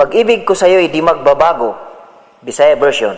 Pag-ibig ko sa iyo ay di magbabago. Bisaya version.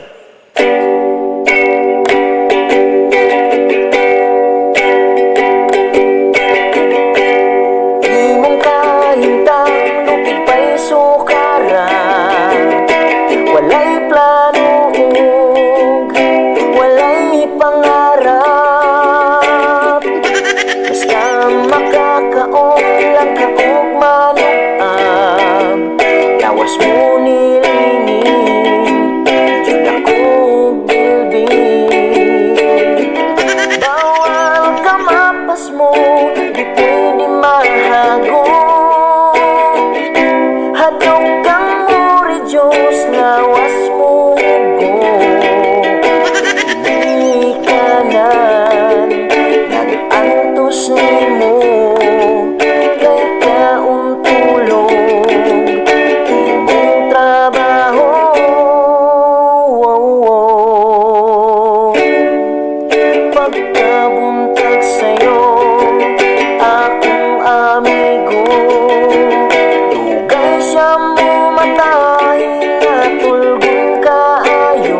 patay na tulbong kayo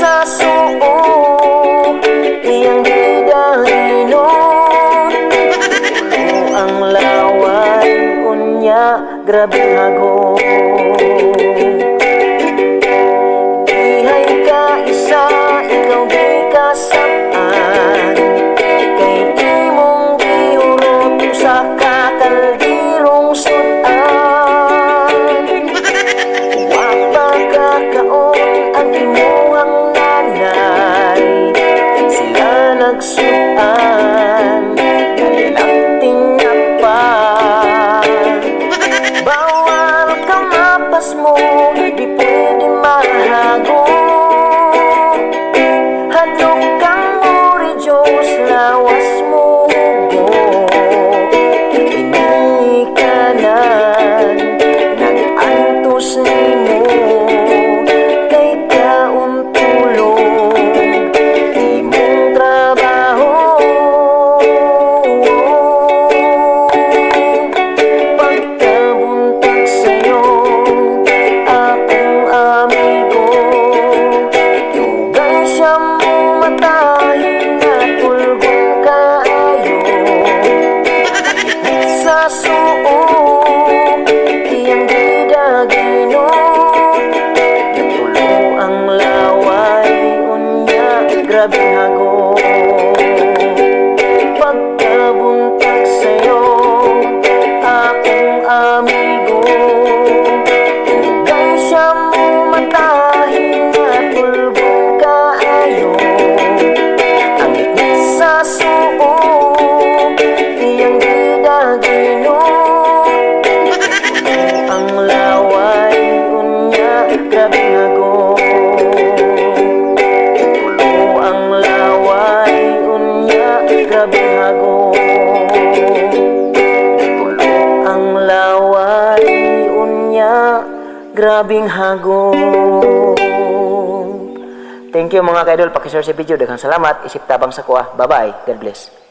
Sa suo iyang gidahino O ang lawan unya grabe hago. X. grabe na ko grabing hagong. Thank you mga kaidol. Pakishare sa si video. Daghang salamat. Isip tabang sa kuha. Bye-bye. God bless.